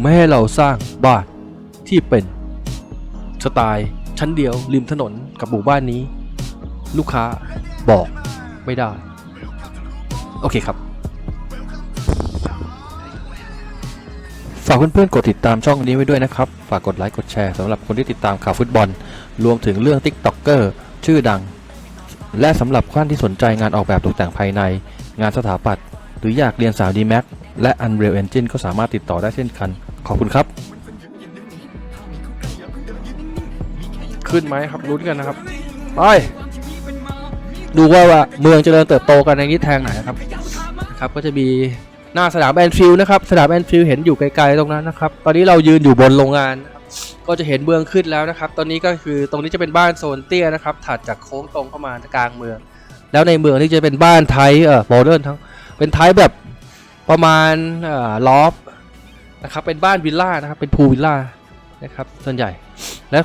ไม่ให้เราสร้างบ้านที่เป็นสไตล์ชั้นเดียวริมถนนกับหมู่บ้านนี้ ลูกค้าบอกไม่ได้ โอเคครับ ฝากเพื่อนๆกดติดตามช่องนี้ไว้ด้วยนะครับ ฝากกดไลค์กดแชร์สำหรับคนที่ติดตามข่าวฟุตบอล รวมถึงเรื่อง TikToker ชื่อดัง และสำหรับท่านที่สนใจงานออกแบบตกแต่งภายใน งานสถาปัตย์หรืออยากเรียน 3D Max และ Unreal Engine ก็สามารถติดต่อได้เช่นกัน ขอบคุณครับ ขึ้นไหมครับลุ้นกันนะครับ ไป ดูว่าว่าเมืองเจริญเติบโตกันในทิศทางไหนนะครับนะครับ ก็จะมีหน้าสนามแอนฟิลด์นะครับ สนามแอนฟิลด์เห็นอยู่ไกลๆตรงนั้นนะครับ ตอนนี้เรายืนอยู่บนโรงงาน ก็จะเห็นเมืองขึ้นแล้วนะครับ ตอนนี้ก็คือตรงนี้จะเป็นบ้านโซนเตี้ยนะครับ ถัดจากโค้งตรงเข้ามากลางเมือง แล้วในเมืองนี่จะเป็นบ้านไทยเอ่อโมเดิร์นทั้ง เป็นไทยแบบประมาณเอ่อลอฟ นะครับเป็นบ้านวิลล่านะครับเป็นพูลวิลล่านะครับส่วนใหญ่และ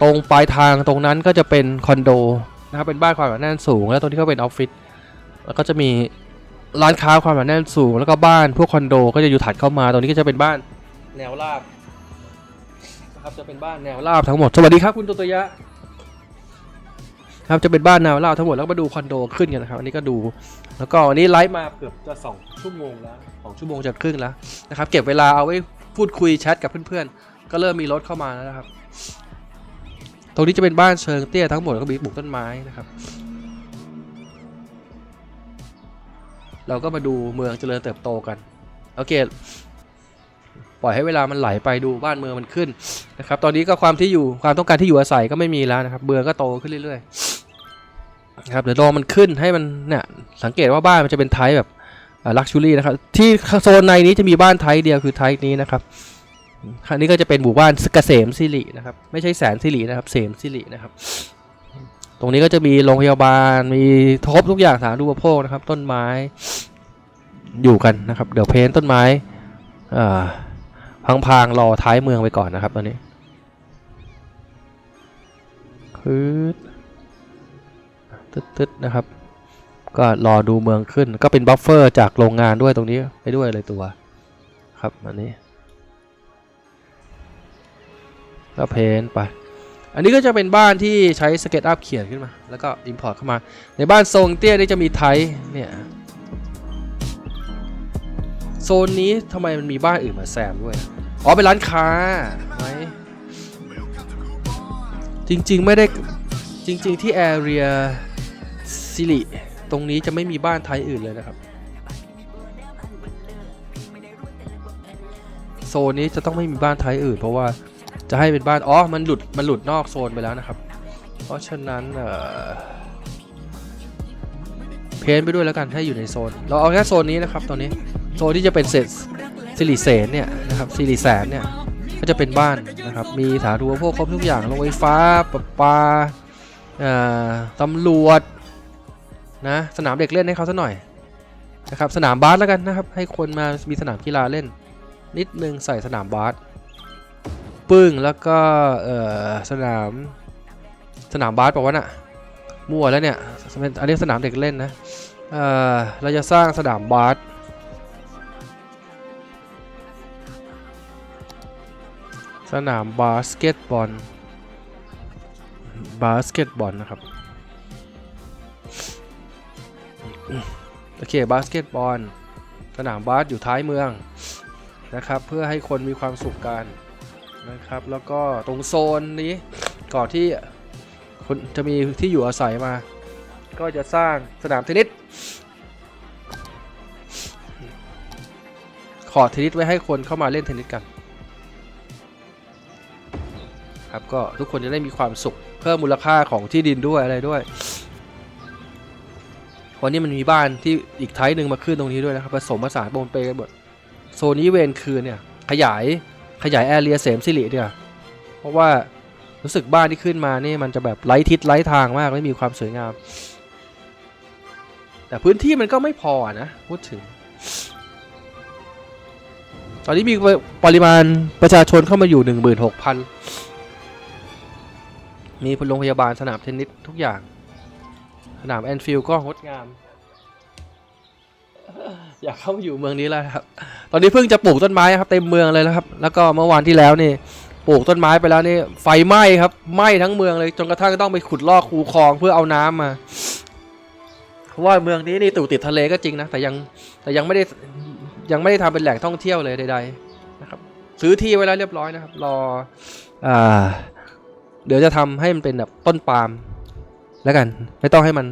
ตรงปลายทางตรงนั้นก็จะเป็นคอนโดนะครับเป็นบ้านความหนาแน่นสูง แล้วตรงที่ก็เป็นออฟฟิศแล้วก็จะมีร้านค้าความหนาแน่นสูง แล้วก็บ้านพวกคอนโด ก็จะอยู่ถัดเข้ามาตรงนี้ก็จะเป็นบ้านแนวราบนะครับจะเป็นบ้านแนวราบทั้งหมดสวัสดีครับคุณตุตยะ ครับจะเป็นบ้านแนวราทั้งหมดแล้วมาดูคอนโดขึ้นกันนะครับอันนี้ก็ดู แล้วก็วันนี้ไลฟ์มาเกือบจะสองชั่วโมงแล้วสองชั่วโมงจะครึ่งแล้วนะครับเก็บเวลาเอาไว้พูดคุยแชทกับเพื่อนๆ ก็เริ่มมีรถเข้ามาแล้วนะครับ ตรงนี้จะเป็นบ้านเชิงเตี้ยทั้งหมดแล้วก็มีปลูกต้นไม้นะครับ เราก็มาดูเมืองเจริญเติบโตกันโอเคปล่อยให้เวลามันไหลไปดูบ้านเมืองมันขึ้นนะครับ ตอนนี้ก็ความที่อยู่ความต้องการที่อยู่อาศัยก็ไม่มีแล้วนะครับเมืองก็โตขึ้นเรื่อยๆ ครับเดี๋ยวรอมันขึ้นให้มันเนี่ยสังเกตว่าบ้านมันจะเป็นไทป์แบบลักชูรี่นะครับที่โซนในนี้จะมีบ้านไทป์เดียวคือไทป์นี้นะครับครั้งนี้ก็จะเป็นหมู่บ้านเกษมสิรินะครับ ไม่ใช่แสนสิรินะครับเสมสิรินะครับ ตรงนี้ก็จะมีโรงพยาบาลมีครบทุกอย่างสาธารณูปโภคนะครับ ต้นไม้อยู่กันนะครับ เดี๋ยวเพ้นต้นไม้อ่าพังๆรอท้ายเมืองไปก่อนนะครับตอนนี้คืด ตึ๊ดๆนะครับ ก็รอดูเมืองขึ้น ก็เป็นบัฟเฟอร์จากโรงงานด้วยตรงนี้ไปด้วยเลยตัว ครับอันนี้ก็เพนไป อันนี้ก็จะเป็นบ้านที่ใช้สเก็ตอัพเขียนขึ้นมา แล้วก็ Import เข้ามา ในบ้านทรงเตี้ยนี่จะมีไทยเนี่ย โซนนี้ทำไมมันมีบ้านอื่นมาแซมด้วย อ๋อเป็นร้านค้าไหมจริง ๆ ไม่ได้จริง ๆ ที่แอเรีย ซิลิตรงนี้จะไม่มีบ้านไทยอื่นเลยนะครับ โซนนี้จะต้องไม่มีบ้านไทยอื่น เพราะว่าจะให้เป็นบ้านอ๋อมันหลุดมันหลุดนอกโซนไปแล้วนะครับ เพราะฉะนั้นเออเพ้นไปด้วยแล้วกันให้อยู่ในโซน เราเอาแค่โซนนี้นะครับตอนนี้โซนที่จะเป็นเศษสิริเสนเนี่ยนะครับสิริแสนเนี่ยก็จะเป็นบ้านนะครับมีสาธารณูปโภคครบทุกอย่างโรงไฟฟ้าประปาตำรวจ นะสนามเด็กเล่นให้เขาสักหน่อยนะครับสนามบาสแล้วกันนะครับ ให้คนมามีสนามกีฬาเล่น นิดนึงใส่สนามบาสปึ้งแล้วก็เอ่อสนามสนามบาสบอกว่าน่ะมั่วแล้วเนี่ยอันนี้สนามเด็กเล่นนะเอ่อเราจะสร้างสนามบาสสนามบาสเกตบอลบาสเกตบอลนะครับ โอเคบาสเกตบอลสนามบาสอยู่ท้ายเมืองนะครับ เพื่อให้คนมีความสุขกันนะครับ แล้วก็ตรงโซนนี้ก่อนที่คนจะมีที่อยู่อาศัยมา ก็จะสร้างสนามเทนนิสขอเทนนิสไว้ให้คนเข้ามาเล่นเทนนิสกันครับก็ทุกคนจะได้มีความสุข เพิ่มมูลค่าของที่ดินด้วยอะไรด้วย วันนี้มันมีบ้านที่อีกไทป์หนึ่งมาขึ้นตรงนี้ด้วยนะครับผสมผสานปนเปกันหมดโซนนี้เวนคืนเนี่ยขยายขยายแอเรียเสมสิริเนี่ยเพราะว่ารู้สึกบ้านที่ขึ้นมานี่มันจะแบบไร้ทิศไร้ทางมากไม่มีความสวยงาม แต่พื้นที่มันก็ไม่พอนะพูดถึง ตอนนี้มีปริมาณประชาชนเข้ามาอยู่ 16,000 มีโรงพยาบาลสนามเทนนิสทุกอย่าง สนามแอนฟิลด์ก็งดงาม อยากเข้ามาอยู่เมืองนี้แล้วครับ ตอนนี้เพิ่งจะปลูกต้นไม้ครับเต็มเมืองเลยนะครับ แล้วก็เมื่อวานที่แล้วนี่ปลูกต้นไม้ไปแล้วนี่ไฟไหม้ครับไหม้ทั้งเมืองเลยจนกระทั่งต้องไปขุดลอกคูคลองเพื่อเอาน้ำมาเพราะว่าเมืองนี้นี่ตู่ติดทะเลก็จริงนะแต่ยังแต่ยังไม่ได้ยังไม่ได้ทำเป็นแหล่งท่องเที่ยวเลยใดๆนะครับ ซื้อที่ไว้แล้วเรียบร้อยนะครับ รออ่า เดี๋ยวจะทำให้มันเป็นแบบต้นปาล์ม แล้วกันไม่ต้องให้มัน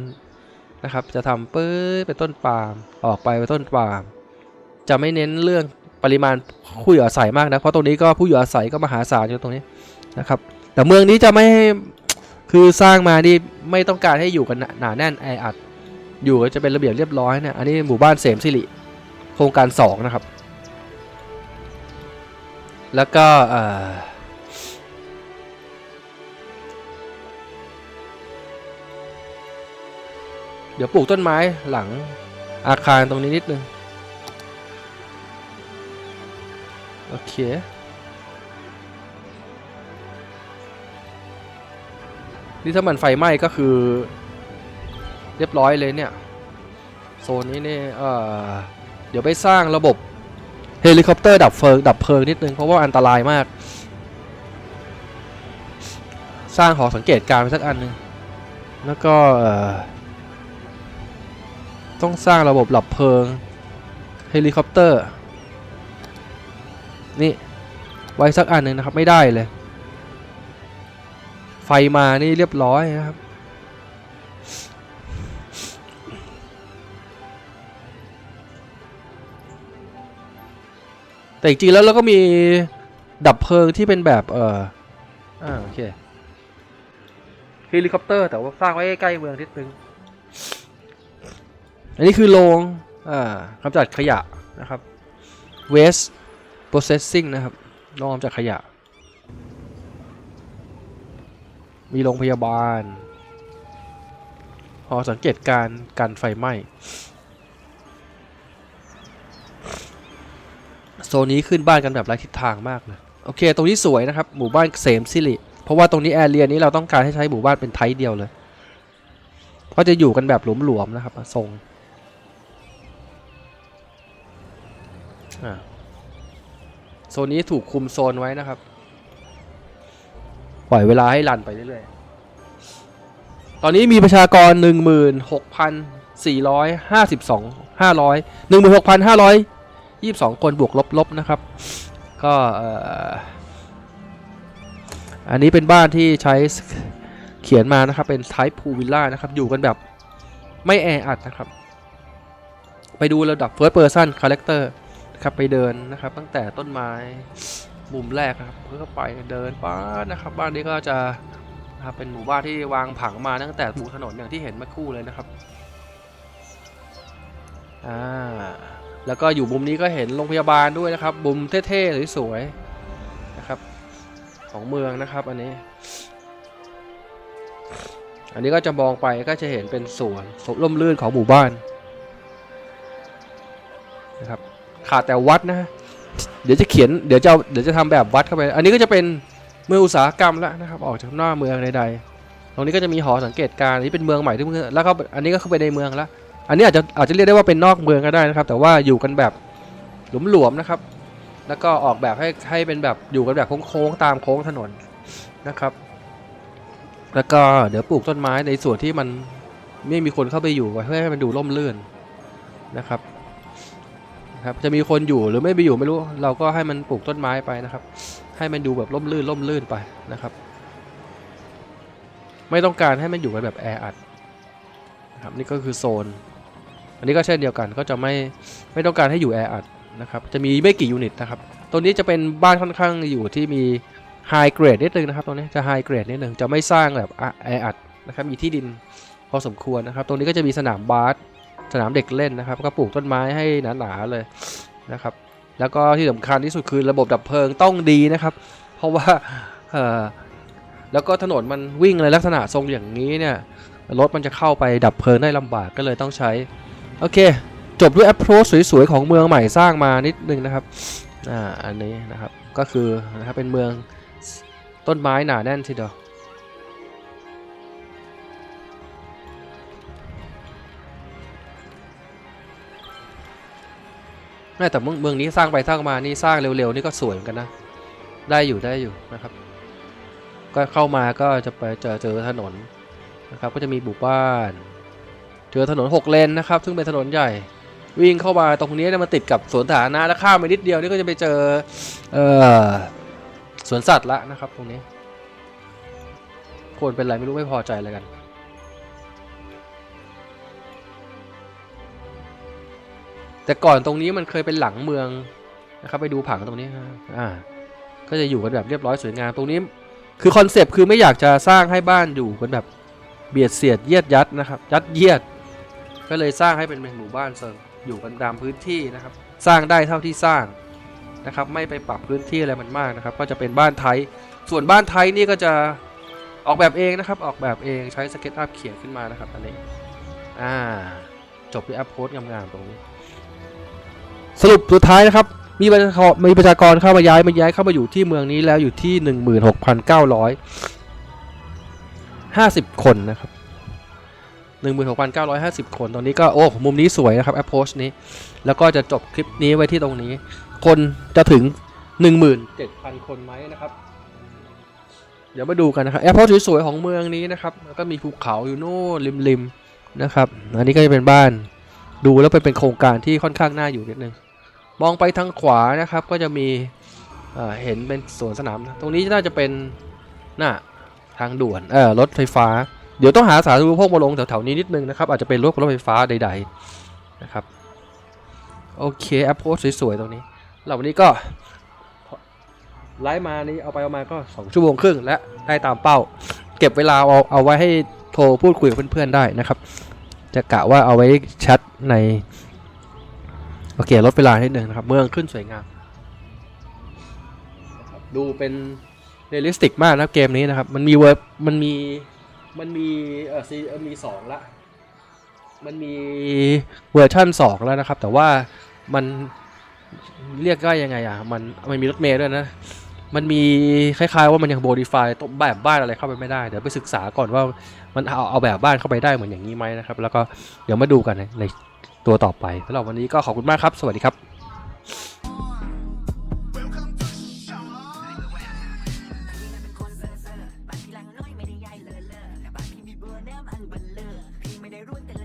นะครับ จะทำปื้อเป็นต้นปาล์มออกไปเป็นต้นปาล์มจะไม่เน้นเรื่องปริมาณผู้อยู่อาศัยมากนะเพราะตรงนี้ก็ผู้อยู่อาศัยก็มหาศาลอยู่ตรงนี้นะครับ แต่เมืองนี้จะไม่คือสร้างมานี่ไม่ต้องการให้อยู่กันหนาแน่นแออัด อยู่ก็จะเป็นระเบียบเรียบร้อยเนี่ยอันนี้หมู่บ้านเสมสิริโครงการสองนะครับ แล้วก็เอ่อ ดี๋ยวปลูกต้นไม้หลังอาคารตรงนี้นิดนึง โอเค นี่ถ้ามันไฟไหม้ก็คือ เรียบร้อยเลยเนี่ย โซนนี้เนี่ยเเดี๋ยวไปสร้างระบบเฮลิคอปเตอร์ดับเพลิงดับเพลิงนิดนึง เพราะว่าอันตรายมาก สร้างหอสังเกตการณ์ไปสักอันหนึง แล้วก็ ต้องสร้างระบบดับเพลิง เฮลิคอปเตอร์ นี่ ไว้สักอันหนึ่งนะครับ ไม่ได้เลย ไฟมานี่เรียบร้อยนะครับ แต่จริงๆแล้วเราก็มีดับเพลิงที่เป็นแบบเอออ่าโอเคเฮลิคอปเตอร์แต่ว่าสร้างไว้ใกล้เมืองนิดนึง อันนี้คือโรงอ่ากำจัดขยะนะครับ waste processing นะครับโรงกำจัดขยะ มีโรงพยาบาลหอสังเกตการการไฟไหม้โซนนี้ขึ้นบ้านกันแบบไร้ทิศทางมากเลยโอเค ตรงนี้สวยนะครับ หมู่บ้านเสมสิริเพราะว่าตรงนี้แอเรียนี้เราต้องการให้ใช้หมู่บ้านเป็นไทป์เดียวเลยเพราะจะอยู่กันแบบหลวมๆนะครับทรง โซนนี้ถูกคุมโซนไว้นะครับ ปล่อยเวลาให้รันไปเรื่อยๆ ตอนนี้มีประชากร 16,452 500 16,522 คนบวกลบๆนะครับ ก็อันนี้เป็นบ้านที่ใช้เขียนมานะครับ เป็น Type Pool Villa นะครับ อยู่กันแบบไม่แออัดนะครับ ไปดูระดับ First Person Character นะ ครับไปเดินนะครับ ตั้งแต่ต้นไม้มุมแรกนะครับเพื่อไปเดินป้านะครับ บ้านนี้ก็จะนะครับเป็นหมู่บ้านที่วางผังมาตั้งแต่ปูถนนอย่างที่เห็นเมื่อคู่เลยนะครับอ่าแล้วก็อยู่มุมนี้ก็เห็นโรงพยาบาลด้วยนะครับมุมเท่ๆสวยๆนะครับ ของเมืองนะครับอันนี้ อันนี้ก็จะมองไปก็จะเห็นเป็นสวนสวนร่มรื่นของหมู่บ้านนะครับ ขาดแต่วัดนะฮะเดี๋ยวจะเขียนเดี๋ยวจะเอาเดี๋ยวจะทำแบบวัดเข้าไป อันนี้ก็จะเป็นเมืองอุตสาหกรรมแล้วนะครับ ออกจากหน้าเมืองใดๆตรงนี้ก็จะมีหอสังเกตการณ์อันนี้เป็นเมืองใหม่ที่เพิ่งแล้วก็อันนี้ก็เข้าไปในเมืองแล้ว อันนี้อาจจะอาจจะเรียกได้ว่าเป็นนอกเมืองก็ได้นะครับ แต่ว่าอยู่กันแบบหลวมๆนะครับ แล้วก็ออกแบบให้ให้เป็นแบบอยู่กันแบบโค้งๆตามโค้งถนนนะครับ แล้วก็เดี๋ยวปลูกต้นไม้ในส่วนที่มันไม่มีคนเข้าไปอยู่ไว้เพื่อให้มันดูร่มรื่นนะครับ ครับจะมีคนอยู่หรือไม่ไปอยู่ไม่รู้ เราก็ให้มันปลูกต้นไม้ไปนะครับ ให้มันดูแบบร่มรื่นร่มรื่นไปนะครับ ไม่ต้องการให้มันอยู่กันแบบแออัดนะครับนี่ก็คือโซน อันนี้ก็เช่นเดียวกันก็จะไม่ไม่ต้องการให้อยู่แออัดนะครับจะมีไม่กี่ยูนิตนะครับตัวนี้จะเป็นบ้านค่อนข้างอยู่ที่มีไฮเกรดนิดนึงนะครับตรงนี้จะไฮเกรดนิดนึงจะไม่สร้างแบบแออัดนะครับมีที่ดินพอสมควรนะครับ ตรงนี้ก็จะมีสนามบาส สนามเด็กเล่นนะครับ ก็ปลูกต้นไม้ให้หนาๆเลยนะครับ แล้วก็ที่สำคัญที่สุดคือระบบดับเพลิงต้องดีนะครับ เพราะว่าเออแล้วก็ถนนมันวิ่งในลักษณะทรงอย่างนี้เนี่ยรถมันจะเข้าไปดับเพลิงได้ลำบากก็เลยต้องใช้ โอเค จบด้วย approach สวยๆของเมืองใหม่สร้างมานิดนึงนะครับอ่าอันนี้นะครับก็คือนะครับเป็นเมืองต้นไม้หนาแน่นทีเดียว ม่แต่เมืองเมืองนี้สร้างไปสร้างมานี่สร้างเร็วๆนี่ก็สวยเหมือนกันนะ ได้อยู่ได้อยู่นะครับ ก็เข้ามาก็จะไปเจอเจอถนนนะครับ ก็จะมีหมู่บ้าน เจอถนนหกเลนนะครับ ซึ่งเป็นถนนใหญ่ วิ่งเข้ามาตรงนี้เนี่ยมันติดกับสวนสาธารณะแล้วข้ามไปนิดเดียวนี่ก็จะไปเจอเออสวนสัตว์ละนะครับ ตรงนี้คนเป็นไรไม่รู้ไม่พอใจอะไรกัน แต่ก่อนตรงนี้มันเคยเป็นหลังเมืองนะครับไปดูผังตรงนี้นะอ่าก็จะอยู่กันแบบเรียบร้อยสวยงามตรงนี้ คือคอนเซปต์คือไม่อยากจะสร้างให้บ้านอยู่กันแบบเบียดเสียดเยียดยัดนะครับ ยัดเยียด ก็เลยสร้างให้เป็นหมู่บ้านเซิงอยู่กันตามพื้นที่นะครับ สร้างได้เท่าที่สร้างนะครับ ไม่ไปปรับพื้นที่อะไรมันมากนะครับ ก็จะเป็นบ้านไทย ส่วนบ้านไทยนี่ก็จะออกแบบเองนะครับ ออกแบบเองใช้สเก็ตอัพเขียนขึ้นมานะครับอันนี้อ่าจบด้วยแอปโพสงามๆตรงนี้ สรุปสุดท้ายนะครับ มีประชากรมีประชากรเข้ามาย้ายมาย้ายเข้ามาอยู่ที่เมืองนี้แล้วอยู่ที่ 16,950 คนนะครับ 16,950 คนตรงนี้ก็โอ้มุมนี้สวยนะครับแอปโพสนี้ แล้วก็จะจบคลิปนี้ไว้ที่ตรงนี้ คนจะถึง 17,000 คนไหมนะครับเดี๋ยวมาดูกันนะครับแอปโพสสวยๆของเมืองนี้นะครับแล้วก็มีภูเขาอยู่โน่นริมๆนะครับ อันนี้ก็จะเป็นบ้าน ดูแล้วเป็นเป็นโครงการที่ค่อนข้างน่าอยู่นิดนึง มองไปทางขวานะครับก็จะมีเเห็นเป็นสวนสนาม ตรงนี้น่าจะเป็นน่ะทางด่วนเออรถไฟฟ้า เดี๋ยวต้องหาสาธารณูปโภคมาลงแถวๆนี้นิดนึงนะครับ อาจจะเป็นรถรถไฟฟ้าใด ๆนะครับ โอเคแอปโพสสวยๆตรงนี้เราวันนี้ก็ไลฟ์มานี้เอาไปเอามาก็ 2 ชั่วโมงครึ่งและได้ตามเป้า เก็บเวลาเอาเอาไว้ให้โทรพูดคุยกับเพื่อนๆได้นะครับ จะกะว่าเอาไว้แชทใน โอเคลดเวลานิดหนึ่งนะครับ เมืองขึ้นสวยงาม ดูเป็นเรียลลิสติกมากนะเกมนี้นะครับ มันมีเวอร์มันมีมันมีเออซีมีสองละมันมีเวอร์ชั่นสองแล้วนะครับ แต่ว่ามันเรียกได้ยังไงอะ มันมันมีรถเมล์ด้วยนะ มันมีคล้ายๆว่ามันยังโบดิฟายตแบบบ้านอะไรเข้าไปไม่ได้ เดี๋ยวไปศึกษาก่อนว่ามันเอาเอาแบบบ้านเข้าไปได้เหมือนอย่างนี้ไหมนะครับ แล้วก็เดี๋ยวมาดูกันในในตัวต่อไปสำหรับวันนี้ก็ขอบคุณมากครับ สวัสดีครับ